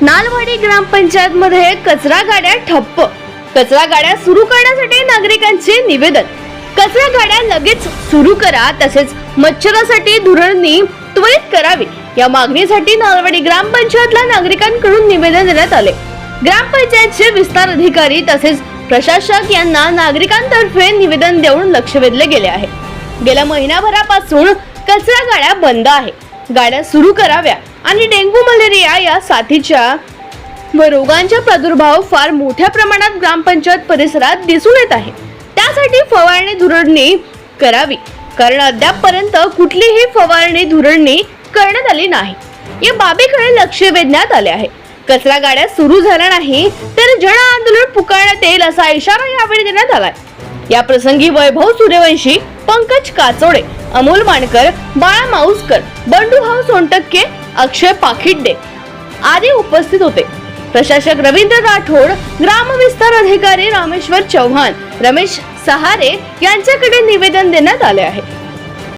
नालवाडी ग्रामपंचायत मध्ये कचरा गाड्या ठप्प. कचरा गाड्या सुरू करण्यासाठी नागरिकांचे निवेदन. कचरा गाड्या लगेच सुरू करा तसेच मच्छरासाठी धुरणी त्वरित करावी. या मागणीसाठी नालवाडी ग्रामपंचायतला नागरिकांकडून निवेदन देण्यात आले. ग्रामपंचायतचे विस्तार अधिकारी तसेच प्रशासक यांना नागरिकांतर्फे निवेदन देऊन लक्ष वेधले गेले आहे. गेल्या महिनाभरापासून कचरा गाड्या बंद आहे. गाड्या सुरू कराव्या आणि डेंग्यू मलेरिया या साथीच्या व रोगांचा प्रादुर्भाव फार मोठ्या प्रमाणात ग्रामपंचायत परिसरात दिसून येत आहे. त्यासाठी फवारणी धुरणी करावी कारण अद्यापपर्यंत कुठलीही फवारणी धुरणी करण्यात आली नाही. या बाबीकडे लक्ष वेधण्यात आले आहे. कचरा गाड्या सुरू झाल्या नाही तर जन आंदोलन पुकारण्यात येईल असा इशारा यावेळी देण्यात आलाय. या प्रसंगी वैभव सूर्यवंशी पंकज काचोडे अमोल मानकर बाळा माऊसकर बंडूभाऊ सोनटक्के अक्षय पाखिड्डे आदी उपस्थित होते. प्रशासक रवींद्र राठोड ग्रामविस्तार अधिकारी रामेश्वर चव्हाण रमेश सहारे यांच्याकडे निवेदन देण्यात आले आहे.